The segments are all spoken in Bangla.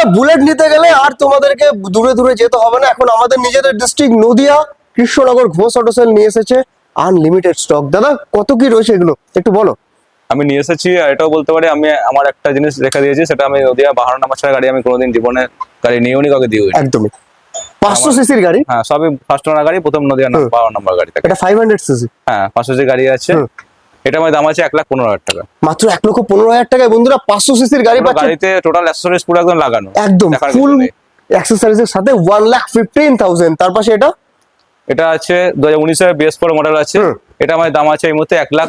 বন্ধুরা বুলেট নিতে গেলে আর তোমাদেরকে দূরে দূরে যেতে হবে না। এখন আমাদের নিজেদের district Nadia Krishnanagar Ghosh auto sale নিয়ে এসেছে আনলিমিটেড স্টক দাদা কত কি রয়েছে এগুলো? একটু বলো। আমি নিয়ে এসেছি আর এটাও বলতে পারি আমি আমার একটা জিনিস রেখে দিয়েছি সেটা আমি নদিয়া বাহান্ন নাম্বার ছাড়া গাড়ি আমি কোনোদিন জীবনে গাড়ি নিয়েও নি কাউকে দিও একদমই। পাঁচশো সিসির গাড়ি? হ্যাঁ সবই ফার্স্ট ওনার গাড়ি প্রথম নদিয়া। বাহান্ন নাম্বার গাড়ি এটা ফাইভ হান্ড্রেড সিসি হ্যাঁ পাঁচশো যে গাড়ি আছে। এটা আমার দাম আছে এক লাখ পনেরো হাজার টাকা। মাত্র এক লক্ষ পনেরো হাজার টাকায় বন্ধুরা পাঁচশো সিসির গাড়ি পুরো পাচ্ছে গাড়িতে টোটাল অ্যাক্সেসরিজ পুরো একদম লাগানো। একদম ফুল অ্যাক্সেসরিজের সাথে ওয়ান লাখ ফিফটিন থাউজেন্ড তার পাশে এটা? এটা আছে দু হাজার উনিশের বিএস ফোর মডেল আছে। এটা আমার দাম আছে এই মুহূর্তে এক লাখ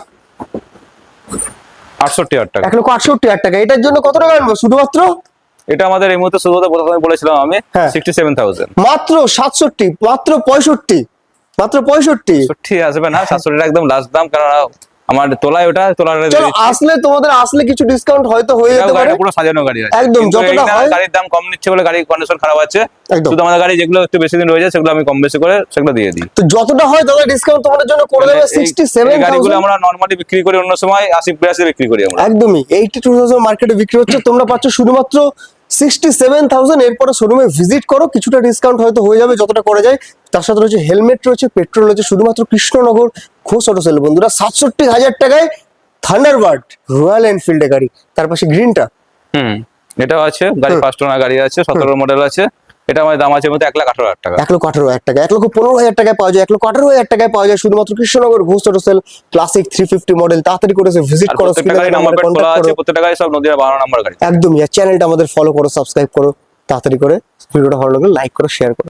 আটষট্টি হাজার টাকা। এক লক্ষ আটষট্টি হাজার টাকা। এটার জন্য কত টাকা আনব শুধুমাত্র? এটা আমাদের এই মুহূর্তে শুধুমাত্র প্রথমে বলেছিলাম আমি। সিক্সটি সেভেন থাউজেন্ড মাত্র সাতষট্টি মাত্র পঁয়ষট্টি মাত্র পঁয়ষট্টি। আসবে না সাতশো একদম লাস্ট দাম কারণ আমার তোলায় ওটা তোলার আসলে তোমাদের আসলে কিছু ডিসকাউন্ট হয়তো হয়ে যেতে পারে। পুরো সাজানো গাড়ি আছে। একদম, যতটা হয়- গাড়ির দাম কম নিচ্ছে বলে গাড়ির কন্ডিশন খারাপ আছে। শুধু আমাদের গাড়ি যেগুলো একটু বেশি দিন রয়ে যায় সেগুলো আমি কম বেশি করে সেগুলো দিয়ে দিই। তো যতটা হয় দাদা ডিসকাউন্ট তোমাদের জন্য করে দেবে মানে এই সেভেন গাড়িগুলো আমরা নর্মালি বিক্রি করি অন্য সময় আশি বিরাশি বিক্রি করি আমরা। একদমই। এইটি টু থাউজেন্ড মার্কেটে বিক্রি হচ্ছে। তোমরা পাচ্ছ শুধুমাত্র সিক্সটি সেভেন থাউজেন্ড এরপরে শোরুমে ভিজিট করো। কিছুটা ডিসকাউন্ট হয়তো হয়ে যাবে যতটা করা যায়। তার সাথে রয়েছে হেলমেট রয়েছে পেট্রোল রয়েছে শুধুমাত্র কৃষ্ণনগর ঘোষ অটো সেল বন্ধুরা সাতষট্টি হাজার টাকায় থান্ডারবার্ড রয়্যাল এনফিল্ডের গাড়ি। তার পাশে গ্রিনটা হুম এটাও আছে গাড়ি। ফার্স্ট ওনার গাড়ি আছে সতেরো মডেল আছে। এটা আমার দাম আছে মধ্যে এক লাখ আঠারো হাজার টাকা। এক লক্ষ আঠারো হাজার টাকা এক লক্ষ পনেরো হাজার টাকায় পাওয়া যায় এক লক্ষ আঠারো হাজার টাকায় পাওয়া যায় শুধুমাত্র Krishnanagar Ghosh auto sale classic three fifty model তাড়াতাড়ি করে ভিজিট করো প্রত্যেকটা গাড়ি সব নদীর বারো নাম্বার গাড়ি। একদমই চ্যানেলটা আমাদের ফলো করো সাবস্ক্রাইব করো তাড়াতাড়ি করে। ভিডিওটা ভালো লাগলে লাইক করো শেয়ার করো।